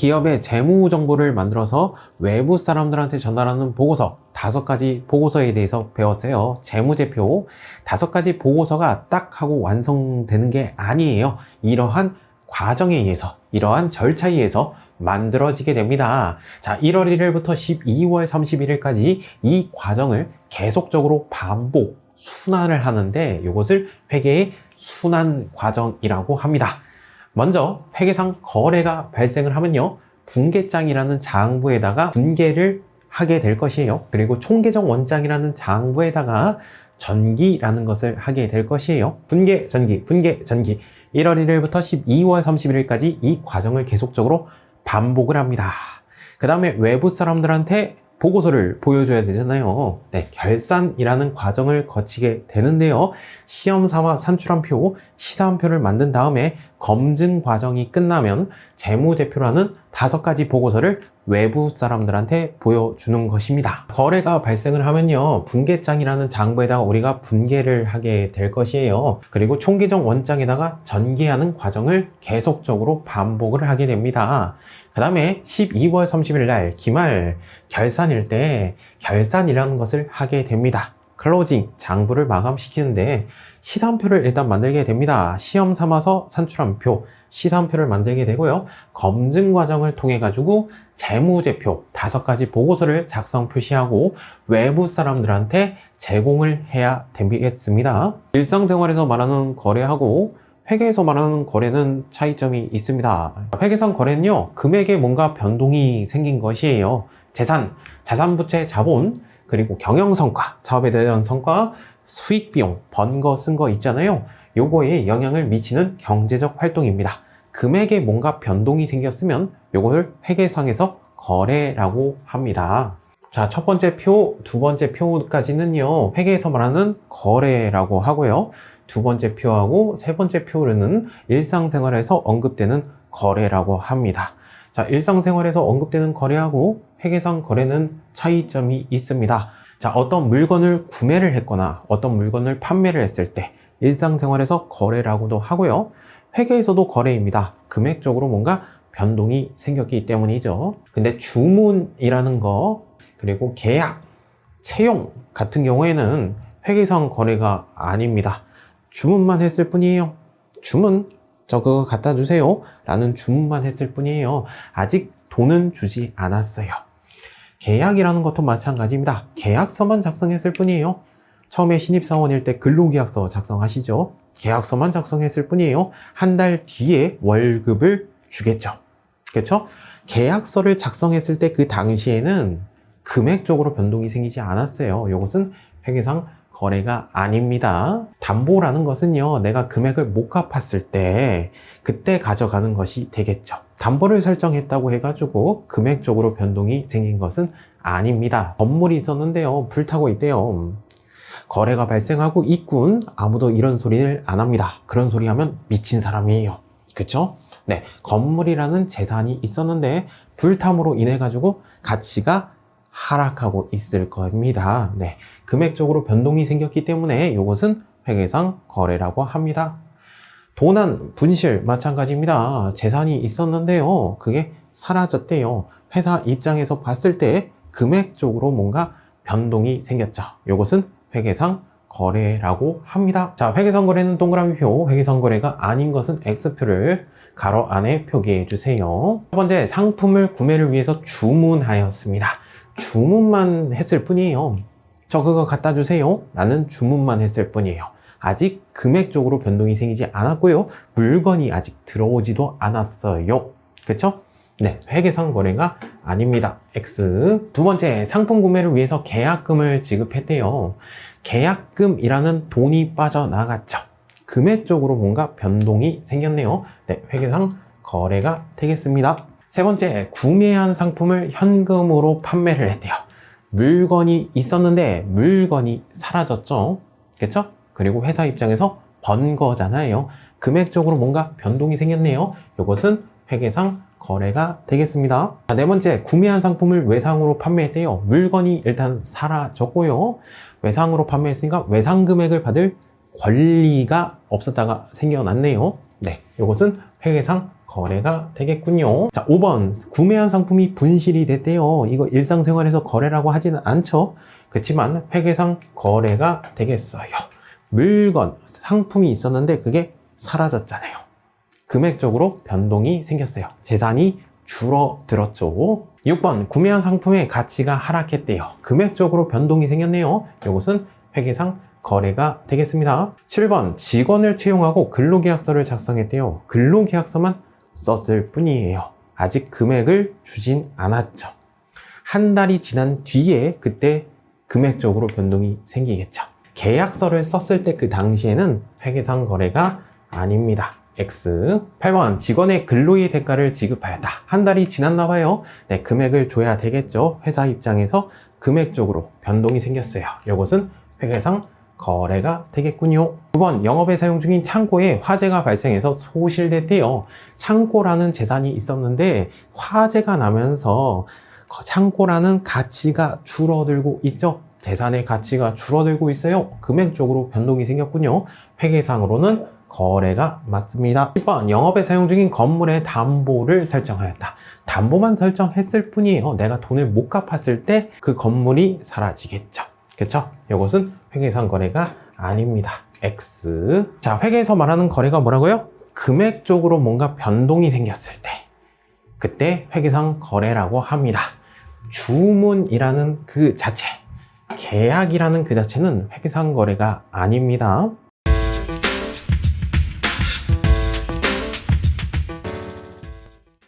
기업의 재무 정보를 만들어서 외부 사람들한테 전달하는 보고서 다섯 가지 보고서에 대해서 배웠어요. 재무제표 다섯 가지 보고서가 딱 하고 완성되는 게 아니에요. 이러한 과정에 의해서 이러한 절차에 의해서 만들어지게 됩니다. 자, 1월 1일부터 12월 31일까지 이 과정을 계속적으로 반복 순환을 하는데 이것을 회계의 순환 과정이라고 합니다. 먼저 회계상 거래가 발생을 하면요. 분계장이라는 장부에다가 분계를 하게 될 것이에요. 그리고 총계정 원장이라는 장부에다가 전기라는 것을 하게 될 것이에요. 분계, 전기, 분계, 전기. 1월 1일부터 12월 31일까지 이 과정을 계속적으로 반복을 합니다. 그 다음에 외부 사람들한테 보고서를 보여줘야 되잖아요. 네, 결산이라는 과정을 거치게 되는데요. 시험사와 산출한 표, 시사한 표를 만든 다음에 검증 과정이 끝나면 재무제표라는 다섯 가지 보고서를 외부 사람들한테 보여주는 것입니다. 거래가 발생을 하면요. 분계장이라는 장부에다가 우리가 분계를 하게 될 것이에요. 그리고 총계정 원장에다가 전개하는 과정을 계속적으로 반복을 하게 됩니다. 그 다음에 12월 30일 날 기말 결산일 때 결산이라는 것을 하게 됩니다. 클로징 장부를 마감시키는데 시산표를 일단 만들게 됩니다. 시험 삼아서 산출한 표 시산표를 만들게 되고요. 검증 과정을 통해 가지고 재무제표 다섯 가지 보고서를 작성 표시하고 외부 사람들한테 제공을 해야 되겠습니다. 일상생활에서 말하는 거래하고 회계에서 말하는 거래는 차이점이 있습니다. 회계상 거래는요, 금액에 뭔가 변동이 생긴 것이에요. 재산, 자산부채 자본, 그리고 경영성과, 사업에 대한 성과, 수익비용, 번 거, 쓴 거 있잖아요. 요거에 영향을 미치는 경제적 활동입니다. 금액에 뭔가 변동이 생겼으면 요걸 회계상에서 거래라고 합니다. 자, 첫 번째 표, 두 번째 표까지는요, 회계에서 말하는 거래라고 하고요. 두 번째 표하고 세 번째 표는 일상생활에서 언급되는 거래라고 합니다. 자, 일상생활에서 언급되는 거래하고 회계상 거래는 차이점이 있습니다. 자, 어떤 물건을 구매를 했거나 어떤 물건을 판매를 했을 때 일상생활에서 거래라고도 하고요. 회계에서도 거래입니다. 금액적으로 뭔가 변동이 생겼기 때문이죠. 근데 주문이라는 거, 그리고 계약, 채용 같은 경우에는 회계상 거래가 아닙니다. 주문만 했을 뿐이에요. 주문 저거 갖다 주세요. 라는 주문만 했을 뿐이에요. 아직 돈은 주지 않았어요. 계약이라는 것도 마찬가지입니다. 계약서만 작성했을 뿐이에요. 처음에 신입사원일 때 근로계약서 작성하시죠. 계약서만 작성했을 뿐이에요. 한 달 뒤에 월급을 주겠죠. 그렇죠? 계약서를 작성했을 때 그 당시에는 금액적으로 변동이 생기지 않았어요. 이것은 회계상 거래가 아닙니다. 담보라는 것은요, 내가 금액을 못 갚았을 때, 그때 가져가는 것이 되겠죠. 담보를 설정했다고 해가지고 금액적으로 변동이 생긴 것은 아닙니다. 건물이 있었는데요, 불타고 있대요. 거래가 발생하고 있군. 아무도 이런 소리를 안 합니다. 그런 소리 하면 미친 사람이에요. 그쵸? 네. 건물이라는 재산이 있었는데, 불탐으로 인해 가지고 가치가 하락하고 있을 겁니다. 네. 금액적으로 변동이 생겼기 때문에 이것은 회계상 거래라고 합니다. 도난, 분실 마찬가지입니다. 재산이 있었는데요. 그게 사라졌대요. 회사 입장에서 봤을 때 금액적으로 뭔가 변동이 생겼죠. 이것은 회계상 거래라고 합니다. 자, 회계상 거래는 동그라미표, 회계상 거래가 아닌 것은 X표를 가로 안에 표기해 주세요. 첫 번째, 상품을 구매를 위해서 주문하였습니다. 주문만 했을 뿐이에요. 저 그거 갖다 주세요. 라는 주문만 했을 뿐이에요. 아직 금액적으로 변동이 생기지 않았고요. 물건이 아직 들어오지도 않았어요. 그쵸? 네, 회계상 거래가 아닙니다. X. 두 번째, 상품 구매를 위해서 계약금을 지급했대요. 계약금이라는 돈이 빠져나갔죠. 금액적으로 뭔가 변동이 생겼네요. 네, 회계상 거래가 되겠습니다. 세 번째, 구매한 상품을 현금으로 판매를 했대요. 물건이 있었는데 물건이 사라졌죠. 그쵸? 그리고 회사 입장에서 번 거잖아요. 금액적으로 뭔가 변동이 생겼네요. 이것은 회계상 거래가 되겠습니다. 자, 네 번째, 구매한 상품을 외상으로 판매했대요. 물건이 일단 사라졌고요. 외상으로 판매했으니까 외상 금액을 받을 권리가 없었다가 생겨났네요. 네, 이것은 회계상 거래가 되겠군요. 자, 5번. 구매한 상품이 분실이 됐대요. 이거 일상생활에서 거래라고 하지는 않죠. 그렇지만 회계상 거래가 되겠어요. 물건, 상품이 있었는데 그게 사라졌잖아요. 금액적으로 변동이 생겼어요. 재산이 줄어들었죠. 6번. 구매한 상품의 가치가 하락했대요. 금액적으로 변동이 생겼네요. 이것은 회계상 거래가 되겠습니다. 7번. 직원을 채용하고 근로계약서를 작성했대요. 근로계약서만 썼을 뿐이에요. 아직 금액을 주진 않았죠. 한 달이 지난 뒤에 그때 금액적으로 변동이 생기겠죠. 계약서를 썼을 때 그 당시에는 회계상 거래가 아닙니다. X. 8번. 직원의 근로의 대가를 지급하였다. 한 달이 지났나 봐요. 네, 금액을 줘야 되겠죠. 회사 입장에서 금액적으로 변동이 생겼어요. 이것은 회계상 거래가 되겠군요. 9번. 영업에 사용 중인 창고에 화재가 발생해서 소실됐대요. 창고라는 재산이 있었는데 화재가 나면서 창고라는 가치가 줄어들고 있죠. 재산의 가치가 줄어들고 있어요. 금액적으로 변동이 생겼군요. 회계상으로는 거래가 맞습니다. 10번 영업에 사용 중인 건물의 담보를 설정하였다. 담보만 설정했을 뿐이에요. 내가 돈을 못 갚았을 때 그 건물이 사라지겠죠. 그렇죠? 이것은 회계상 거래가 아닙니다. X. 자, 회계에서 말하는 거래가 뭐라고요? 금액적으로 뭔가 변동이 생겼을 때 그때 회계상 거래라고 합니다. 주문이라는 그 자체, 계약이라는 그 자체는 회계상 거래가 아닙니다.